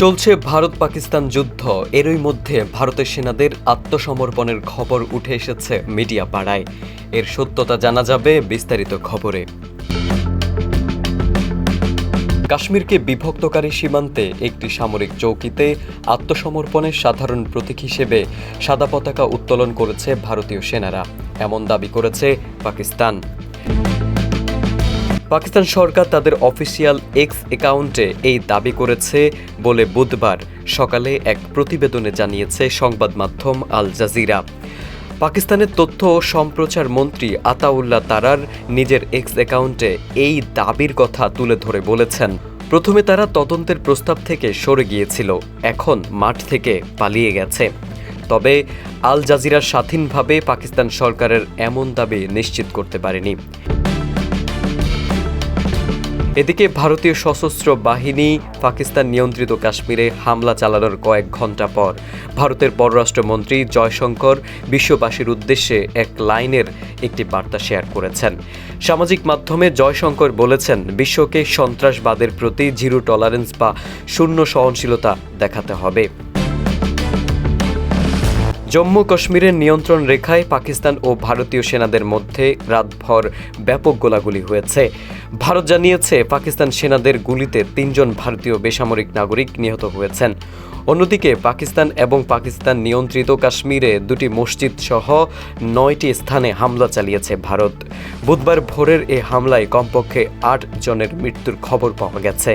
চলছে ভারত পাকিস্তান যুদ্ধ। এরই মধ্যে ভারতের সেনাদের আত্মসমর্পণের খবর উঠে এসেছে মিডিয়া পাড়ায় এর সত্যতা জানা যাবে বিস্তারিত খবরে। কাশ্মীরকে বিভক্তকারী সীমান্তে একটি সামরিক চৌকিতে আত্মসমর্পণের সাধারণ প্রতীক হিসেবে সাদা পতাকা উত্তোলন করেছে ভারতীয় সেনারা। এমন দাবি করেছে পাকিস্তান। পাকিস্তান সরকার তাদের অফিসিয়াল এক্স অ্যাকাউন্টে এই দাবি করেছে বলে বুধবার সকালে এক প্রতিবেদনে জানিয়েছে সংবাদ মাধ্যম আল জাজিরা। পাকিস্তানের তথ্য ও সম্প্রচার মন্ত্রী আতাউল্লাহ তারার নিজের এক্স অ্যাকাউন্টে এই দাবির কথা তুলে ধরে বলেছেন। প্রথমে তারা তদন্তের প্রস্তাব থেকে সরে গিয়েছিল, এখন মাঠ থেকে পালিয়ে গেছে। তবে আল জাজিরা স্বাধীনভাবে পাকিস্তান সরকারের এমন দাবি নিশ্চিত করতে পারেনি। এদিকে ভারতীয় সশস্ত্র বাহিনী পাকিস্তান নিয়ন্ত্রিত কাশ্মীরে হামলা চালানোর কয়েক ঘণ্টা পর ভারতের পররাষ্ট্রমন্ত্রী জয়শঙ্কর বিশ্ববাসীর উদ্দেশ্যে এক লাইনের একটি বার্তা শেয়ার করেছেন। সামাজিক মাধ্যমে জয়শঙ্কর বলেছেন, বিশ্বকে সন্ত্রাসবাদের প্রতি জিরো টলারেন্স বা শূন্য সহনশীলতা দেখাতে হবে। জম্মু কাশ্মীরের নিয়ন্ত্রণ রেখায় পাকিস্তান ও ভারতীয় সেনাদের মধ্যে রাতভর ব্যাপক গোলাগুলি হয়েছে। ভারত জানিয়েছে, পাকিস্তান সেনাদের গুলিতে তিনজন ভারতীয় বেসামরিক নাগরিক নিহত হয়েছেন। অন্যদিকে, পাকিস্তান এবং পাকিস্তান নিয়ন্ত্রিত কাশ্মীরে দুটি মসজিদ সহ নয়টি স্থানে হামলা চালিয়েছে ভারত। বুধবার ভোরের এই হামলায় কমপক্ষে আট জনের মৃত্যুর খবর পাওয়া গেছে।